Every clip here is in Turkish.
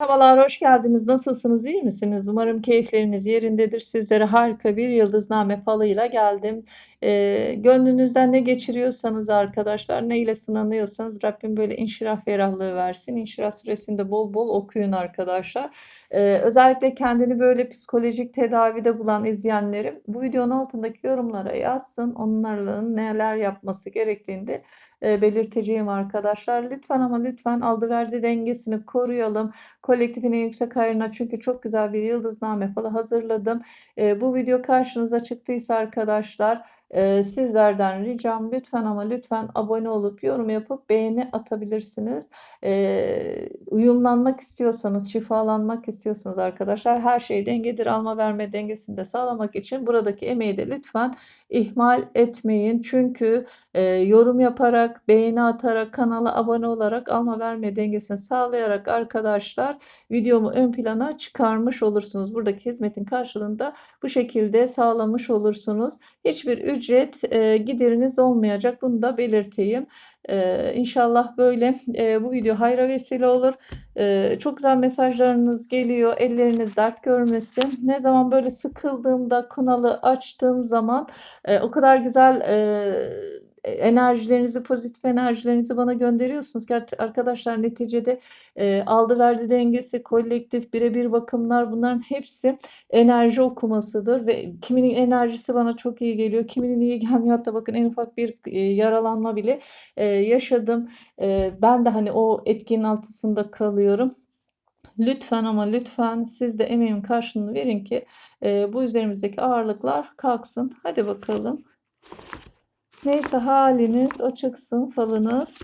Merhabalar, hoş geldiniz. Nasılsınız, iyi misiniz? Umarım keyifleriniz yerindedir. Sizlere harika bir yıldızname falıyla geldim. Ee, gönlünüzden ne geçiriyorsanız arkadaşlar, ne ile sınanıyorsanız Rabbim böyle inşirah ferahlığı versin. İnşirah suresinde bol bol okuyun arkadaşlar. Ee, özellikle kendini böyle psikolojik tedavide bulan izleyenlerim bu videonun altındaki yorumlara yazsın. Onlarla neler yapması gerektiğini e, belirteceğim arkadaşlar. Lütfen ama lütfen aldı verdi dengesini koruyalım. Kolektifin en yüksek hayrına çünkü çok güzel bir yıldızname falan hazırladım. E, bu video karşınıza çıktıysa arkadaşlar e, sizlerden ricam lütfen ama lütfen abone olup yorum yapıp beğeni atabilirsiniz. E, uyumlanmak istiyorsanız, şifalanmak istiyorsanız arkadaşlar her şey dengedir. Alma verme dengesini de sağlamak için buradaki emeği de lütfen ihmal etmeyin. Çünkü e, yorum yaparak, beğeni atarak, kanala abone olarak alma verme dengesini sağlayarak arkadaşlar videomu ön plana çıkarmış olursunuz. Buradaki hizmetin karşılığında bu şekilde sağlamış olursunuz. Hiçbir ücret e, gideriniz olmayacak. Bunu da belirteyim. Ee, inşallah böyle e, bu video hayra vesile olur. Ee, çok güzel mesajlarınız geliyor. Elleriniz dert görmesin. Ne zaman böyle sıkıldığımda kanalı açtığım zaman e, o kadar güzel e, enerjilerinizi, pozitif enerjilerinizi bana gönderiyorsunuz ki arkadaşlar neticede e, aldı verdi dengesi, kolektif, birebir bakımlar bunların hepsi enerji okumasıdır ve kiminin enerjisi bana çok iyi geliyor, kiminin iyi gelmiyor. Hatta bakın en ufak bir e, yaralanma bile e, yaşadım. E, ben de hani o etkinin altısında kalıyorum. Lütfen ama lütfen siz de emeğimin karşılığını verin ki e, bu üzerimizdeki ağırlıklar kalksın. Hadi bakalım. Neyse haliniz açıksın falınız.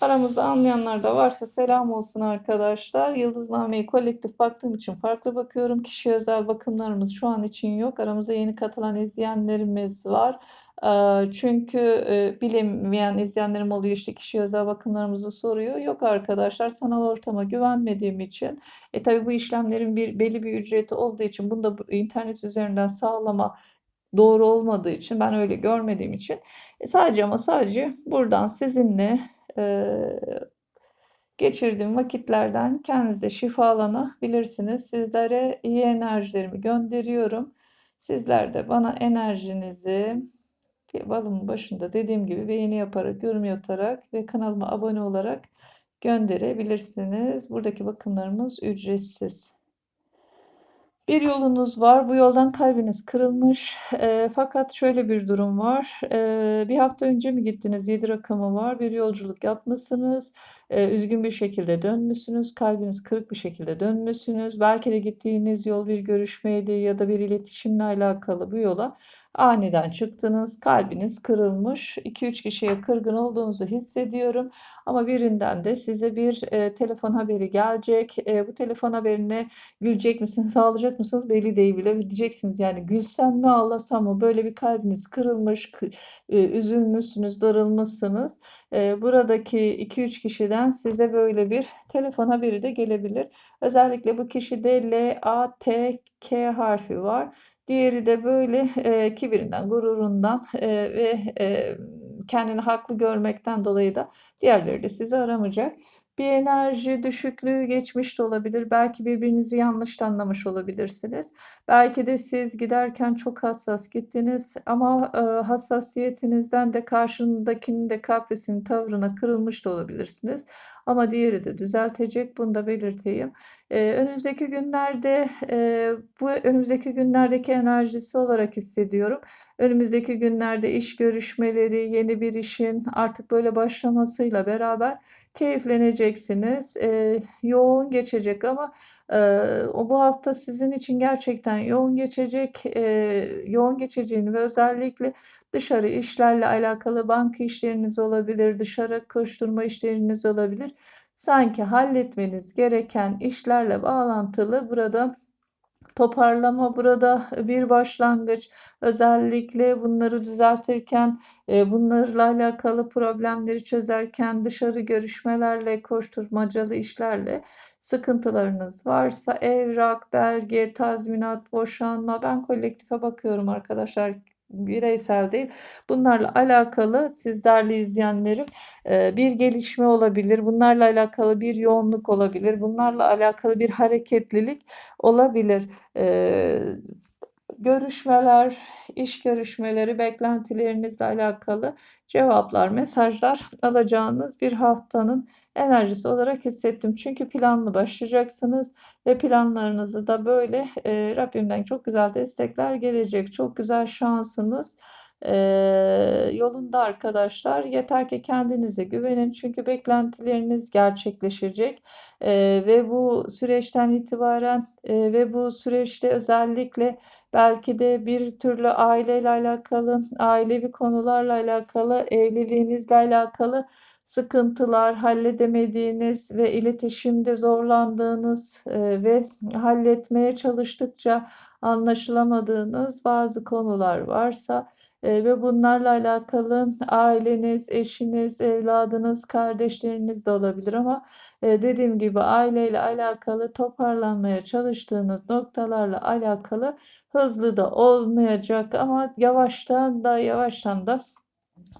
Aramızda anlayanlar da varsa selam olsun arkadaşlar. Yıldızname'yi kolektif baktığım için farklı bakıyorum. Kişi özel bakımlarımız şu an için yok. Aramıza yeni katılan izleyenlerimiz var. Çünkü bilinmeyen izleyenlerim oluyor işte kişi özel bakımlarımızı soruyor. Yok arkadaşlar sanal ortama güvenmediğim için. E tabi bu işlemlerin bir belli bir ücreti olduğu için bunu da internet üzerinden sağlama doğru olmadığı için ben öyle görmediğim için e sadece ama sadece buradan sizinle e, geçirdiğim vakitlerden kendinize şifalanabilirsiniz. Sizlere iyi enerjilerimi gönderiyorum. Sizler de bana enerjinizi balımın başında dediğim gibi beğeni yaparak, yorum yaparak ve kanalıma abone olarak gönderebilirsiniz. Buradaki bakımlarımız ücretsiz. Bir yolunuz var. Bu yoldan kalbiniz kırılmış. E, fakat şöyle bir durum var. E, bir hafta önce mi gittiniz? 7 rakamı var. Bir yolculuk yapmışsınız. E, üzgün bir şekilde dönmüşsünüz. Kalbiniz kırık bir şekilde dönmüşsünüz. Belki de gittiğiniz yol bir görüşmeydi ya da bir iletişimle alakalı bu yola Aniden çıktınız, kalbiniz kırılmış, 2-3 kişiye kırgın olduğunuzu hissediyorum. Ama birinden de size bir e, telefon haberi gelecek. E, bu telefon haberine gülecek misiniz, ağlayacak mısınız belli değil bile. Diyeceksiniz yani gülsem mi ağlasam mı böyle bir kalbiniz kırılmış, e, üzülmüşsünüz, darılmışsınız. E, buradaki 2-3 kişiden size böyle bir telefon haberi de gelebilir. Özellikle bu kişide L, A, T, K harfi var. Diğeri de böyle e, kibirinden, gururundan e, ve e, kendini haklı görmekten dolayı da diğerleri de sizi aramayacak. Bir enerji düşüklüğü geçmiş de olabilir. Belki birbirinizi yanlış anlamış olabilirsiniz. Belki de siz giderken çok hassas gittiniz ama e, hassasiyetinizden de karşındakinin de kaprisinin tavrına kırılmış da olabilirsiniz. Ama diğeri de düzeltecek. Bunu da belirteyim. Ee, önümüzdeki günlerde e, bu önümüzdeki günlerdeki enerjisi olarak hissediyorum. Önümüzdeki günlerde iş görüşmeleri, yeni bir işin artık böyle başlamasıyla beraber keyifleneceksiniz. E, yoğun geçecek ama e, bu hafta sizin için gerçekten yoğun geçecek, e, yoğun geçeceğini ve özellikle dışarı işlerle alakalı banka işleriniz olabilir, dışarı koşturma işleriniz olabilir sanki halletmeniz gereken işlerle bağlantılı burada toparlama burada bir başlangıç. Özellikle bunları düzeltirken, e, bunlarla alakalı problemleri çözerken dışarı görüşmelerle, koşturmacalı işlerle sıkıntılarınız varsa evrak, belge, tazminat, boşanma ben kolektife bakıyorum arkadaşlar bireysel değil. Bunlarla alakalı sizlerle izleyenlerim e, bir gelişme olabilir. Bunlarla alakalı bir yoğunluk olabilir. Bunlarla alakalı bir hareketlilik olabilir. E, görüşmeler, iş görüşmeleri, beklentilerinizle alakalı cevaplar, mesajlar alacağınız bir haftanın enerjisi olarak hissettim. Çünkü planlı başlayacaksınız ve planlarınızı da böyle e, Rabbimden çok güzel destekler gelecek. Çok güzel şansınız e, yolunda arkadaşlar. Yeter ki kendinize güvenin çünkü beklentileriniz gerçekleşecek e, ve bu süreçten itibaren e, ve bu süreçte özellikle belki de bir türlü aileyle alakalı, ailevi konularla alakalı, evliliğinizle alakalı sıkıntılar, halledemediğiniz ve iletişimde zorlandığınız e, ve halletmeye çalıştıkça anlaşılamadığınız bazı konular varsa e, ve bunlarla alakalı aileniz, eşiniz, evladınız, kardeşleriniz de olabilir ama e, dediğim gibi aileyle alakalı toparlanmaya çalıştığınız noktalarla alakalı hızlı da olmayacak ama yavaştan da yavaştan da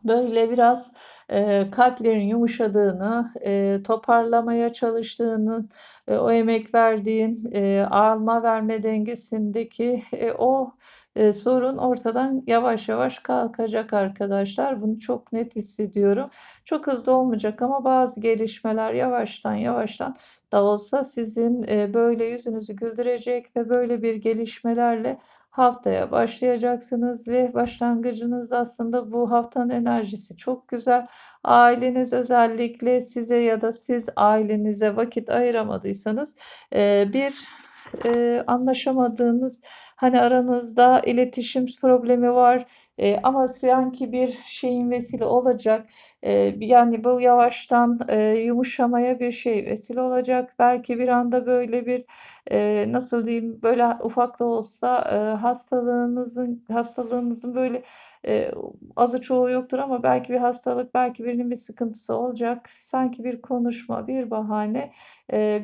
böyle biraz e, kalplerin yumuşadığını, e, toparlamaya çalıştığını, e, o emek verdiğin e, alma verme dengesindeki e, o e, sorun ortadan yavaş yavaş kalkacak arkadaşlar. Bunu çok net hissediyorum. Çok hızlı olmayacak ama bazı gelişmeler yavaştan yavaştan da olsa sizin e, böyle yüzünüzü güldürecek ve böyle bir gelişmelerle haftaya başlayacaksınız ve başlangıcınız aslında bu haftanın enerjisi çok güzel. Aileniz özellikle size ya da siz ailenize vakit ayıramadıysanız e, bir e, anlaşamadığınız hani aranızda iletişim problemi var e, ama sanki bir şeyin vesile olacak. E, yani bu yavaştan e, yumuşamaya bir şey vesile olacak. Belki bir anda böyle bir e, nasıl diyeyim böyle ufak da olsa e, hastalığınızın hastalığınızın böyle e, azı çoğu yoktur ama belki bir hastalık, belki birinin bir sıkıntısı olacak. Sanki bir konuşma, bir bahane,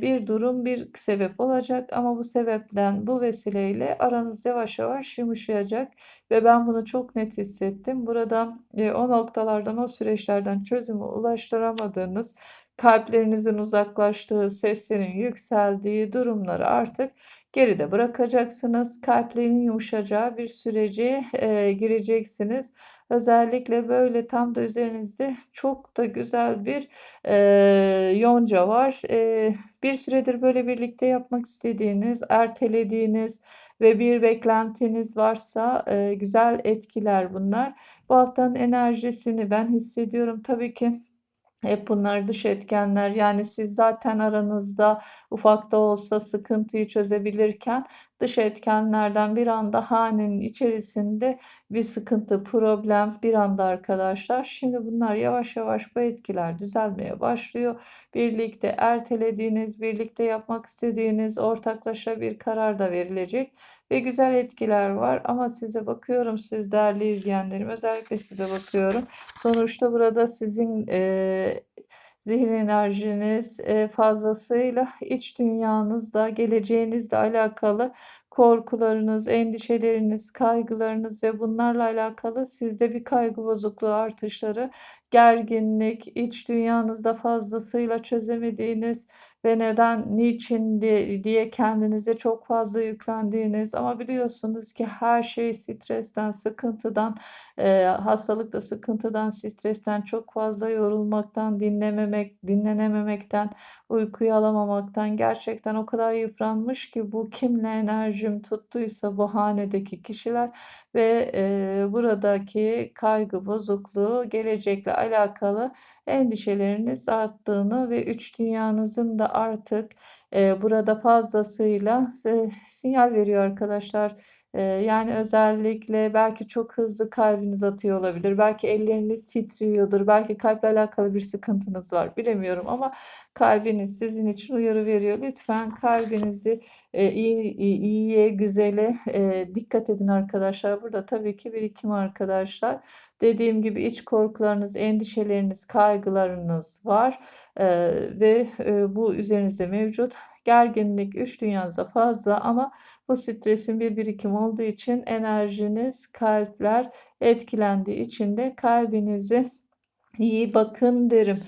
bir durum, bir sebep olacak ama bu sebepten, bu vesileyle aranız yavaş yavaş yumuşayacak ve ben bunu çok net hissettim. Burada e, o noktalardan, o süreçlerden çözümü ulaştıramadığınız, kalplerinizin uzaklaştığı, seslerin yükseldiği durumları artık geride bırakacaksınız. Kalplerin yumuşacağı bir sürece e, gireceksiniz. Özellikle böyle tam da üzerinizde çok da güzel bir e, yonca var. E, bir süredir böyle birlikte yapmak istediğiniz, ertelediğiniz ve bir beklentiniz varsa e, güzel etkiler bunlar. Bu haftanın enerjisini ben hissediyorum. Tabii ki hep bunlar dış etkenler. Yani siz zaten aranızda ufak da olsa sıkıntıyı çözebilirken dış etkenlerden bir anda hanenin içerisinde bir sıkıntı, problem bir anda arkadaşlar. Şimdi bunlar yavaş yavaş bu etkiler düzelmeye başlıyor. Birlikte ertelediğiniz, birlikte yapmak istediğiniz ortaklaşa bir karar da verilecek ve güzel etkiler var. Ama size bakıyorum siz değerli izleyenlerim özellikle size bakıyorum. Sonuçta burada sizin e, zihin enerjiniz e, fazlasıyla iç dünyanızda, geleceğinizle alakalı korkularınız, endişeleriniz, kaygılarınız ve bunlarla alakalı sizde bir kaygı bozukluğu artışları, gerginlik, iç dünyanızda fazlasıyla çözemediğiniz ve neden, niçin diye kendinize çok fazla yüklendiğiniz ama biliyorsunuz ki her şey stresten, sıkıntıdan, e, hastalıkta sıkıntıdan, stresten, çok fazla yorulmaktan, dinlememek, dinlenememekten, uykuyu alamamaktan gerçekten o kadar yıpranmış ki bu kimle enerjim tuttuysa bu hanedeki kişiler ve e, buradaki kaygı bozukluğu gelecekle alakalı endişeleriniz arttığını ve üç dünyanızın da artık e, burada fazlasıyla e, sinyal veriyor arkadaşlar. E, yani özellikle belki çok hızlı kalbiniz atıyor olabilir. Belki elleriniz titriyordur. Belki kalple alakalı bir sıkıntınız var. Bilemiyorum ama kalbiniz sizin için uyarı veriyor. Lütfen kalbinizi e, iyi, iyiye, güzele e, dikkat edin arkadaşlar. Burada tabii ki birikim arkadaşlar. Dediğim gibi iç korkularınız, endişeleriniz, kaygılarınız var e, ve e, bu üzerinizde mevcut. Gerginlik üç dünyanızda fazla ama Bu stresin bir birikim olduğu için enerjiniz, kalpler etkilendiği için de kalbinizi iyi bakın derim.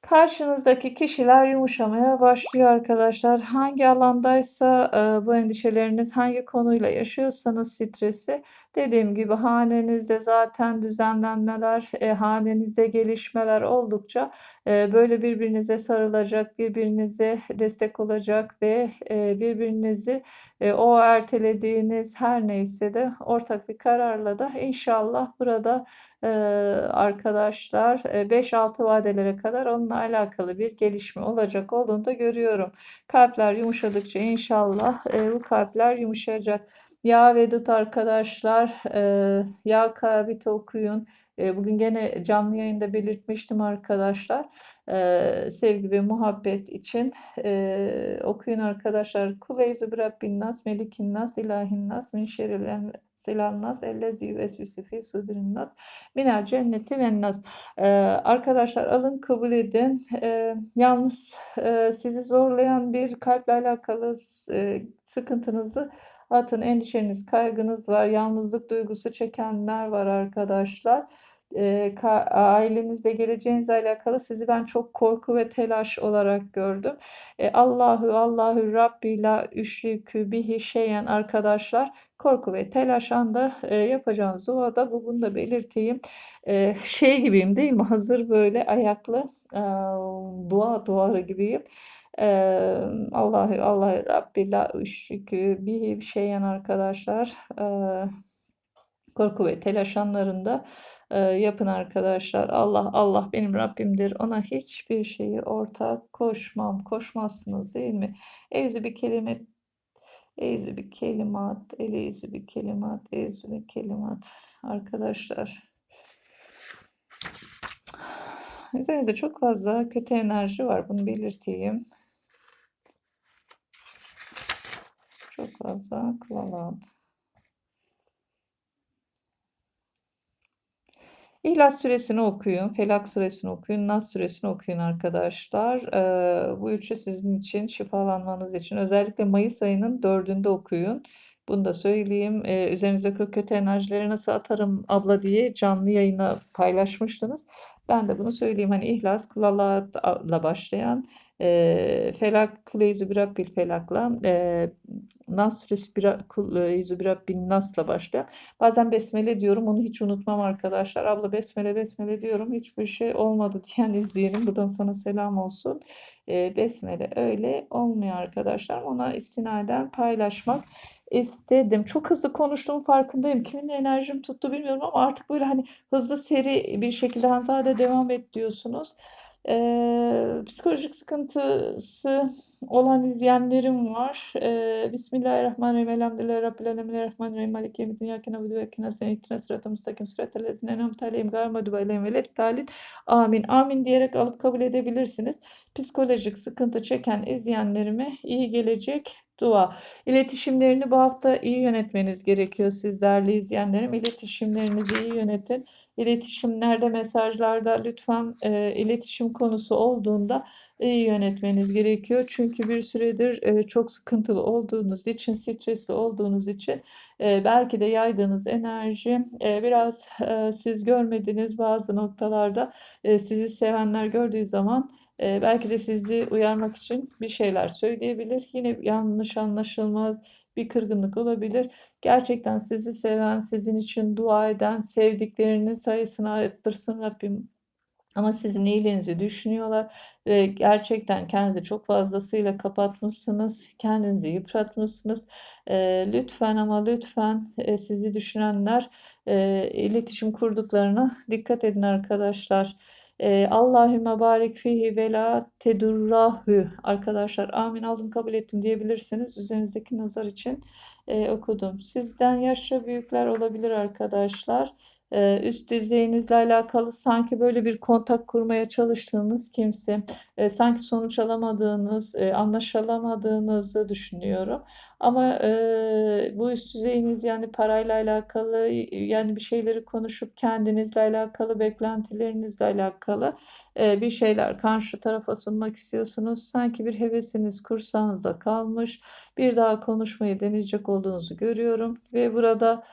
Karşınızdaki kişiler yumuşamaya başlıyor arkadaşlar. Hangi alandaysa bu endişeleriniz, hangi konuyla yaşıyorsanız stresi, dediğim gibi hanenizde zaten düzenlenmeler, e, hanenizde gelişmeler oldukça e, böyle birbirinize sarılacak, birbirinize destek olacak ve e, birbirinizi e, o ertelediğiniz her neyse de ortak bir kararla da inşallah burada e, arkadaşlar 5-6 vadelere kadar onunla alakalı bir gelişme olacak olduğunu da görüyorum. Kalpler yumuşadıkça inşallah bu kalpler yumuşayacak. Ya Vedut arkadaşlar, Ya Kabit okuyun. Bugün gene canlı yayında belirtmiştim arkadaşlar. Sevgi ve muhabbet için okuyun arkadaşlar. Kuleyzu bi Rabbin nas, melikin nas, ilahin nas, min şerril Selamnas ellezi yüvesvisi fi sudurin nas minel cenneti ve nas. Ee, arkadaşlar alın kabul edin. Ee, yalnız e, sizi zorlayan bir kalple alakalı e, sıkıntınızı atın. Endişeniz, kaygınız var. Yalnızlık duygusu çekenler var arkadaşlar e, ailenizde geleceğinizle alakalı sizi ben çok korku ve telaş olarak gördüm. E, Allahu Allahu Rabbi la üşrikü bihi şeyen arkadaşlar korku ve telaş anda e, yapacağınız duada bu bunu da belirteyim. E, şey gibiyim değil mi? Hazır böyle ayaklı e, dua duvarı gibiyim. Allahu Allahu Rabbi la üşrikü bihi şeyen arkadaşlar. Korku ve telaş anlarında e, yapın arkadaşlar. Allah Allah benim Rabbimdir. Ona hiçbir şeyi ortak koşmam. Koşmazsınız değil mi? Evzi bir kelime Eyzi bir kelimat, eleyzi bir kelimat, eyzi bir kelimat. Arkadaşlar. Üzerinizde çok fazla kötü enerji var. Bunu belirteyim. Fazla klavat. İhlas suresini okuyun, Felak suresini okuyun, Nas suresini okuyun arkadaşlar. Ee, bu üçü sizin için şifalanmanız için özellikle Mayıs ayının dördünde okuyun. Bunu da söyleyeyim. Ee, üzerinizdeki kötü enerjileri nasıl atarım abla diye canlı yayına paylaşmıştınız. Ben de bunu söyleyeyim. Hani İhlas kulalahla başlayan e, Felak Kuleyzu Birabbil Felak'la e, Nas suresi Kuleyzu Birabbil Nas'la başlıyor. Bazen Besmele diyorum. Onu hiç unutmam arkadaşlar. Abla Besmele Besmele diyorum. Hiçbir şey olmadı diyen izleyelim. Buradan sana selam olsun. E, besmele öyle olmuyor arkadaşlar. Ona istinaden paylaşmak istedim. Çok hızlı konuştuğum farkındayım. Kimin enerjim tuttu bilmiyorum ama artık böyle hani hızlı seri bir şekilde Hanzade devam et diyorsunuz. Ee, psikolojik sıkıntısı olan izleyenlerim var. Ee, Bismillahirrahmanirrahim. Elhamdülillahi Rabbil alemin. Rahmanirrahim. Maliki yemiddin. Yakine vudu ve kine sen ihtine sıratı müstakim sıratı lezine enam taleyim gaymadı ve aleyhim velet talil. Amin. Amin diyerek alıp kabul edebilirsiniz. Psikolojik sıkıntı çeken izleyenlerime iyi gelecek dua. İletişimlerini bu hafta iyi yönetmeniz gerekiyor sizlerle izleyenlerim. İletişimlerinizi iyi yönetin iletişimlerde, mesajlarda lütfen e, iletişim konusu olduğunda iyi yönetmeniz gerekiyor. Çünkü bir süredir e, çok sıkıntılı olduğunuz için, stresli olduğunuz için e, belki de yaydığınız enerji e, biraz e, siz görmediğiniz bazı noktalarda e, sizi sevenler gördüğü zaman e, belki de sizi uyarmak için bir şeyler söyleyebilir. Yine yanlış anlaşılmaz bir kırgınlık olabilir. Gerçekten sizi seven, sizin için dua eden, sevdiklerinin sayısını arttırsın Rabbim. Ama sizin iyiliğinizi düşünüyorlar ve gerçekten kendinizi çok fazlasıyla kapatmışsınız, kendinizi yıpratmışsınız. E, lütfen ama lütfen e, sizi düşünenler e, iletişim kurduklarına dikkat edin arkadaşlar. E, Allahümme barik fihi ve la tedurrahu. Arkadaşlar amin aldım kabul ettim diyebilirsiniz. Üzerinizdeki nazar için e, okudum. Sizden yaşça büyükler olabilir arkadaşlar. E, üst düzeyinizle alakalı sanki böyle bir kontak kurmaya çalıştığınız kimse, e, sanki sonuç alamadığınız, e, anlaşılamadığınızı düşünüyorum. Ama e, bu üst düzeyiniz yani parayla alakalı, yani bir şeyleri konuşup kendinizle alakalı, beklentilerinizle alakalı bir şeyler karşı tarafa sunmak istiyorsunuz. Sanki bir hevesiniz kursağınızda kalmış. Bir daha konuşmayı deneyecek olduğunuzu görüyorum ve burada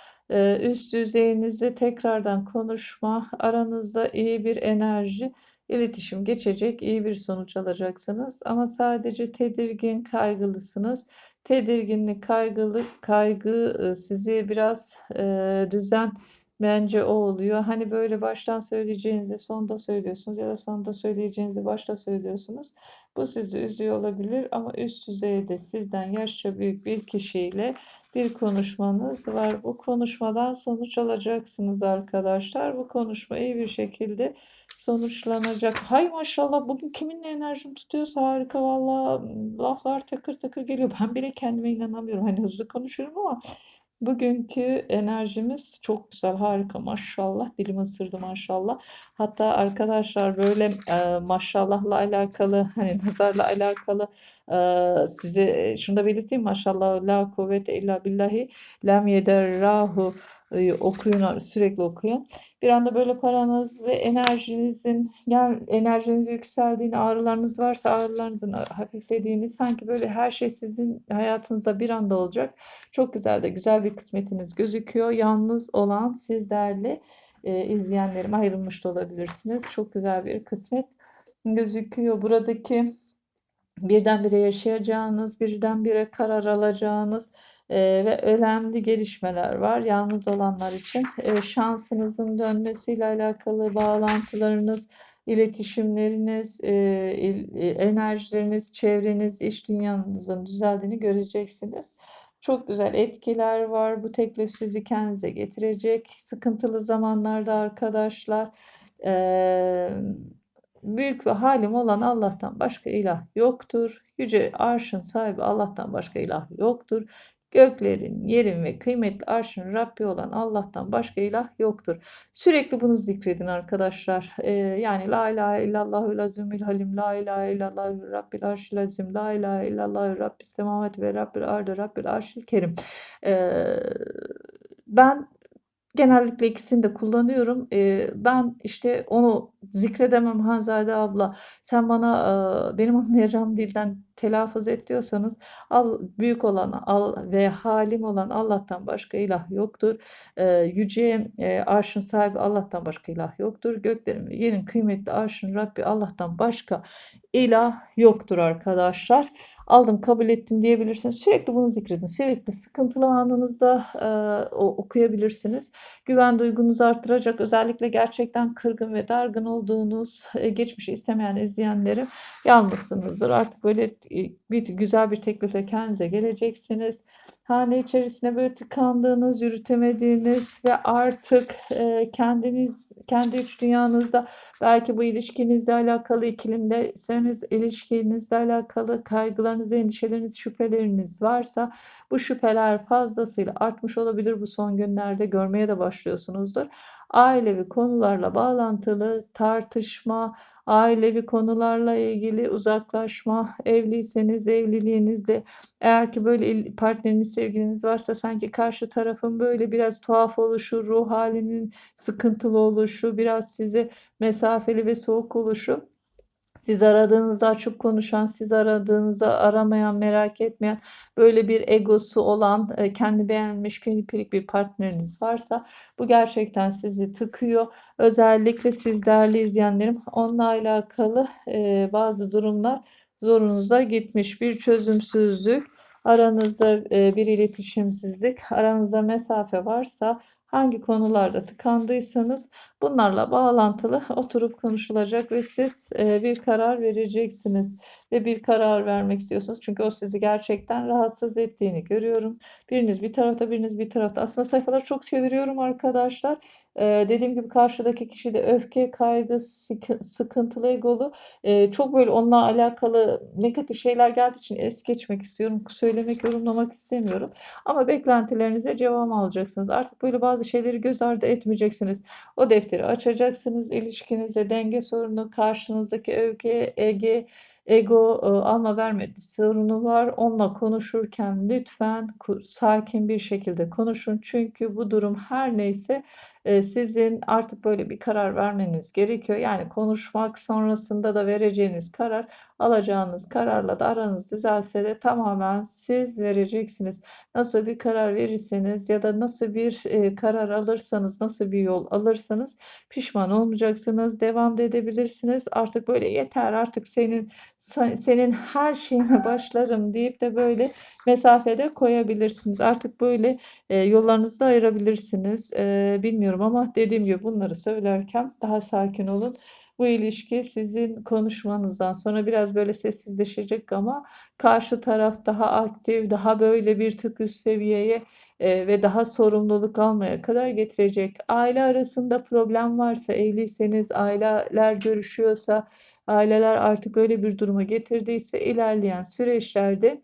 üst düzeyinizi tekrardan konuşma, aranızda iyi bir enerji, iletişim geçecek, iyi bir sonuç alacaksınız. Ama sadece tedirgin, kaygılısınız. Tedirginlik, kaygılık, kaygı e, sizi biraz e, düzen bence o oluyor. Hani böyle baştan söyleyeceğinizi sonda söylüyorsunuz ya da sonda söyleyeceğinizi başta söylüyorsunuz. Bu sizi üzüyor olabilir ama üst düzeyde sizden yaşça büyük bir kişiyle bir konuşmanız var. Bu konuşmadan sonuç alacaksınız arkadaşlar. Bu konuşma iyi bir şekilde sonuçlanacak. Hay maşallah bugün kiminle enerjim tutuyorsa harika valla laflar takır takır geliyor. Ben bile kendime inanamıyorum. Hani hızlı konuşuyorum ama bugünkü enerjimiz çok güzel harika maşallah. Dilim ısırdı maşallah. Hatta arkadaşlar böyle e, maşallahla alakalı hani nazarla alakalı e, size şunu da belirteyim maşallah la kuvvete illa billahi lem yederrahu okuyun sürekli okuyun. Bir anda böyle paranız ve enerjinizin gel enerjiniz yükseldiğini, ağrılarınız varsa ağrılarınızın hafiflediğini, sanki böyle her şey sizin hayatınızda bir anda olacak. Çok güzel de güzel bir kısmetiniz gözüküyor. Yalnız olan sizlerle e, izleyenlerim ayrılmış da olabilirsiniz. Çok güzel bir kısmet gözüküyor. Buradaki birdenbire yaşayacağınız, birdenbire karar alacağınız e, ve önemli gelişmeler var. Yalnız olanlar için e, şansınızın dönmesiyle alakalı bağlantılarınız, iletişimleriniz, e, e, enerjileriniz, çevreniz, iş dünyanızın düzeldiğini göreceksiniz. Çok güzel etkiler var. Bu teklif sizi kendinize getirecek. Sıkıntılı zamanlarda arkadaşlar büyük ve halim olan Allah'tan başka ilah yoktur. Yüce arşın sahibi Allah'tan başka ilah yoktur. Göklerin, yerin ve kıymetli arşın Rabbi olan Allah'tan başka ilah yoktur. Sürekli bunu zikredin arkadaşlar. Ee, yani La ilahe illallahü lazimül halim, La ilahe illallahü Rabbil arşil azim, La ilahe illallahü Rabbis semavet ve Rabbil ardı, Rabbil arşil kerim. Ee, ben Genellikle ikisini de kullanıyorum. Ee, ben işte onu zikredemem Hanzade abla. Sen bana e, benim anlayacağım dilden telaffuz et diyorsanız al büyük olan al ve halim olan Allah'tan başka ilah yoktur. Ee, yüce e, arşın sahibi Allah'tan başka ilah yoktur. Göklerin yerin kıymetli arşın Rabbi Allah'tan başka ilah yoktur arkadaşlar aldım kabul ettim diyebilirsiniz. Sürekli bunu zikredin. Sürekli sıkıntılı anınızda e, okuyabilirsiniz. Güven duygunuzu artıracak özellikle gerçekten kırgın ve dargın olduğunuz e, geçmişi istemeyen izleyenlerim yalnızsınızdır. Artık böyle e, bir güzel bir teklifle kendinize geleceksiniz hane içerisine böyle tıkandığınız, yürütemediğiniz ve artık e, kendiniz, kendi iç dünyanızda belki bu ilişkinizle alakalı ikilimdeyseniz ilişkinizle alakalı kaygılarınız, endişeleriniz, şüpheleriniz varsa bu şüpheler fazlasıyla artmış olabilir bu son günlerde görmeye de başlıyorsunuzdur. Ailevi konularla bağlantılı tartışma, ailevi konularla ilgili uzaklaşma, evliyseniz evliliğinizde eğer ki böyle partneriniz, sevgiliniz varsa sanki karşı tarafın böyle biraz tuhaf oluşu, ruh halinin sıkıntılı oluşu, biraz size mesafeli ve soğuk oluşu siz aradığınızı açıp konuşan, siz aradığınızı aramayan, merak etmeyen, böyle bir egosu olan, e, kendi beğenmiş, günüpirik bir partneriniz varsa bu gerçekten sizi tıkıyor. Özellikle sizlerle izleyenlerim onunla alakalı e, bazı durumlar zorunuza gitmiş. Bir çözümsüzlük, aranızda e, bir iletişimsizlik, aranızda mesafe varsa hangi konularda tıkandıysanız Bunlarla bağlantılı oturup konuşulacak ve siz e, bir karar vereceksiniz ve bir karar vermek istiyorsunuz. Çünkü o sizi gerçekten rahatsız ettiğini görüyorum. Biriniz bir tarafta, biriniz bir tarafta. Aslında sayfaları çok çeviriyorum arkadaşlar. Ee, dediğim gibi karşıdaki kişi de öfke, kaygı, sıkıntılı egolu. Ee, çok böyle onunla alakalı negatif şeyler geldiği için es geçmek istiyorum. Söylemek, yorumlamak istemiyorum. Ama beklentilerinize cevap alacaksınız. Artık böyle bazı şeyleri göz ardı etmeyeceksiniz. O defteri açacaksınız. İlişkinize denge sorunu, karşınızdaki öfke, ege, ego e, alma verme sorunu var. Onunla konuşurken lütfen sakin bir şekilde konuşun. Çünkü bu durum her neyse sizin artık böyle bir karar vermeniz gerekiyor. Yani konuşmak sonrasında da vereceğiniz karar alacağınız kararla da aranız düzelse de tamamen siz vereceksiniz. Nasıl bir karar verirseniz ya da nasıl bir e, karar alırsanız, nasıl bir yol alırsanız pişman olmayacaksınız, devam da edebilirsiniz. Artık böyle yeter artık senin senin her şeyine başlarım deyip de böyle mesafede koyabilirsiniz. Artık böyle e, yollarınızı da ayırabilirsiniz. E, bilmiyorum ama dediğim gibi bunları söylerken daha sakin olun. Bu ilişki sizin konuşmanızdan sonra biraz böyle sessizleşecek ama karşı taraf daha aktif, daha böyle bir tık üst seviyeye e, ve daha sorumluluk almaya kadar getirecek. Aile arasında problem varsa, evliyseniz, aileler görüşüyorsa, aileler artık öyle bir duruma getirdiyse ilerleyen süreçlerde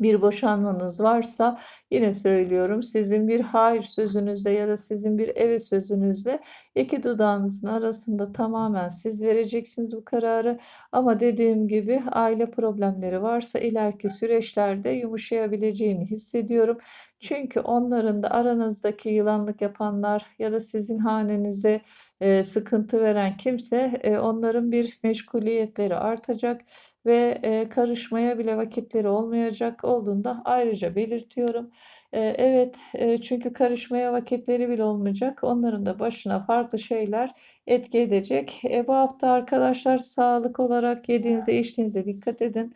bir boşanmanız varsa yine söylüyorum sizin bir hayır sözünüzle ya da sizin bir evet sözünüzle iki dudağınızın arasında tamamen siz vereceksiniz bu kararı ama dediğim gibi aile problemleri varsa ileriki süreçlerde yumuşayabileceğini hissediyorum. Çünkü onların da aranızdaki yılanlık yapanlar ya da sizin hanenize e, sıkıntı veren kimse e, onların bir meşguliyetleri artacak ve e, karışmaya bile vakitleri olmayacak olduğunda ayrıca belirtiyorum. E, evet e, çünkü karışmaya vakitleri bile olmayacak. Onların da başına farklı şeyler etki edecek. Bu hafta arkadaşlar sağlık olarak yediğinize içtiğinize dikkat edin.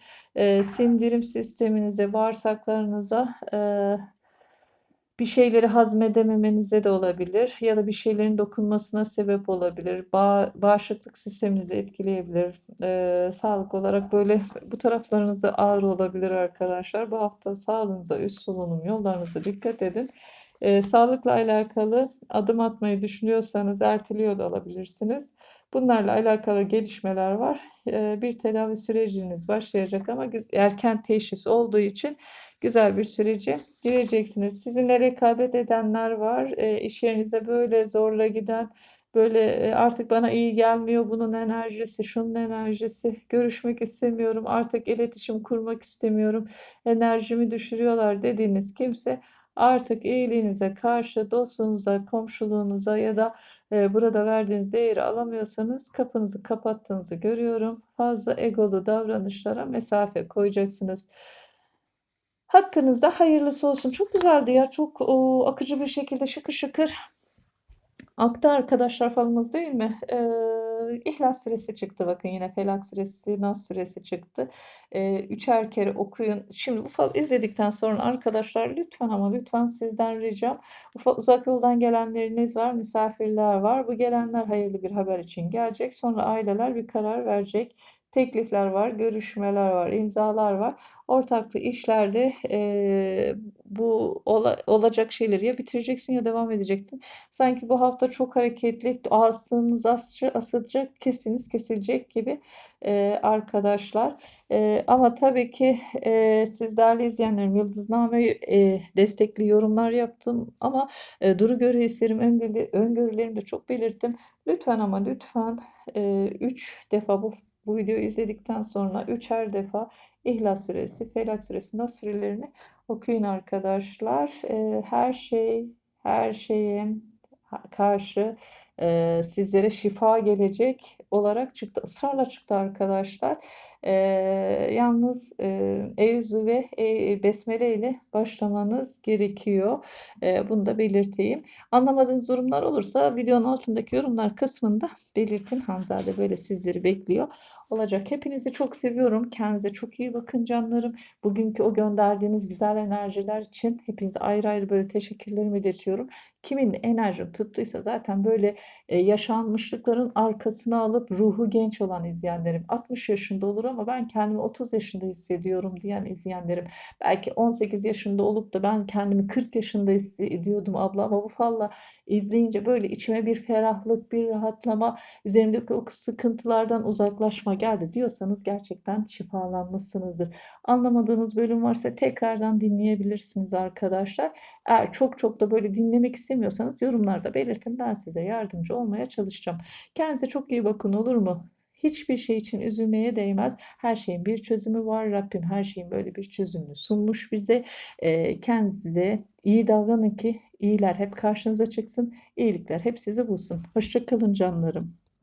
Sindirim sisteminize, bağırsaklarınıza bir şeyleri hazmedememenize de olabilir ya da bir şeylerin dokunmasına sebep olabilir. Bağ, bağışıklık sisteminizi etkileyebilir. Ee, sağlık olarak böyle bu taraflarınızda ağır olabilir arkadaşlar. Bu hafta sağlığınıza üst solunum yollarınıza dikkat edin. Ee, sağlıkla alakalı adım atmayı düşünüyorsanız erteliyor da olabilirsiniz. Bunlarla alakalı gelişmeler var. Ee, bir tedavi süreciniz başlayacak ama erken teşhis olduğu için güzel bir sürece gireceksiniz. Sizinle rekabet edenler var. E, iş yerinize böyle zorla giden, böyle e, artık bana iyi gelmiyor bunun enerjisi, şunun enerjisi, görüşmek istemiyorum, artık iletişim kurmak istemiyorum, enerjimi düşürüyorlar dediğiniz kimse artık iyiliğinize karşı dostunuza, komşuluğunuza ya da e, burada verdiğiniz değeri alamıyorsanız kapınızı kapattığınızı görüyorum. Fazla egolu davranışlara mesafe koyacaksınız. Hakkınızda hayırlısı olsun. Çok güzeldi ya. Çok o, akıcı bir şekilde şıkır şıkır aktı arkadaşlar falımız değil mi? Ee, İhlas suresi çıktı bakın yine Felak suresi, Nas suresi çıktı. Ee, üçer kere okuyun. Şimdi bu fal izledikten sonra arkadaşlar lütfen ama lütfen sizden ricam uzak yoldan gelenleriniz var, misafirler var. Bu gelenler hayırlı bir haber için gelecek. Sonra aileler bir karar verecek teklifler var, görüşmeler var, imzalar var. Ortaklı işlerde e, bu ola, olacak şeyleri ya bitireceksin ya devam edeceksin. Sanki bu hafta çok hareketli, ağzınız asılacak, kesiniz kesilecek gibi e, arkadaşlar. E, ama tabii ki e, siz izleyenlerim Yıldızname'yi e, destekli yorumlar yaptım ama e, duru göre hislerim, öngörülerimi de çok belirttim. Lütfen ama lütfen 3 e, defa bu bu videoyu izledikten sonra üçer defa İhlas Suresi, Felak Suresi, Nas surelerini okuyun arkadaşlar. Ee, her şey, her şeye karşı e, sizlere şifa gelecek olarak çıktı. Israrla çıktı arkadaşlar. E, yalnız e, Eyüzü ve e, Besmele ile başlamanız gerekiyor. E, bunu da belirteyim. Anlamadığınız durumlar olursa videonun altındaki yorumlar kısmında belirtin. Hanzade böyle sizleri bekliyor. Olacak. Hepinizi çok seviyorum. Kendinize çok iyi bakın canlarım. Bugünkü o gönderdiğiniz güzel enerjiler için hepinize ayrı ayrı böyle teşekkürlerimi iletiyorum. Kimin enerjim tuttuysa zaten böyle e, yaşanmışlıkların arkasına alıp ruhu genç olan izleyenlerim 60 yaşında olur ama ben kendimi 30 yaşında hissediyorum diyen izleyenlerim belki 18 yaşında olup da ben kendimi 40 yaşında hissediyordum abla ama bu falla izleyince böyle içime bir ferahlık, bir rahatlama, üzerimdeki o sıkıntılardan uzaklaşma geldi diyorsanız gerçekten şifalanmışsınızdır. Anlamadığınız bölüm varsa tekrardan dinleyebilirsiniz arkadaşlar. Eğer çok çok da böyle dinlemek istemiyorsanız yorumlarda belirtin. Ben size yardımcı olmaya çalışacağım. Kendinize çok iyi bakın olur mu? Hiçbir şey için üzülmeye değmez. Her şeyin bir çözümü var. Rabbim her şeyin böyle bir çözümünü sunmuş bize. Ee, kendinize iyi davranın ki iyiler hep karşınıza çıksın. İyilikler hep sizi bulsun. Hoşça kalın canlarım.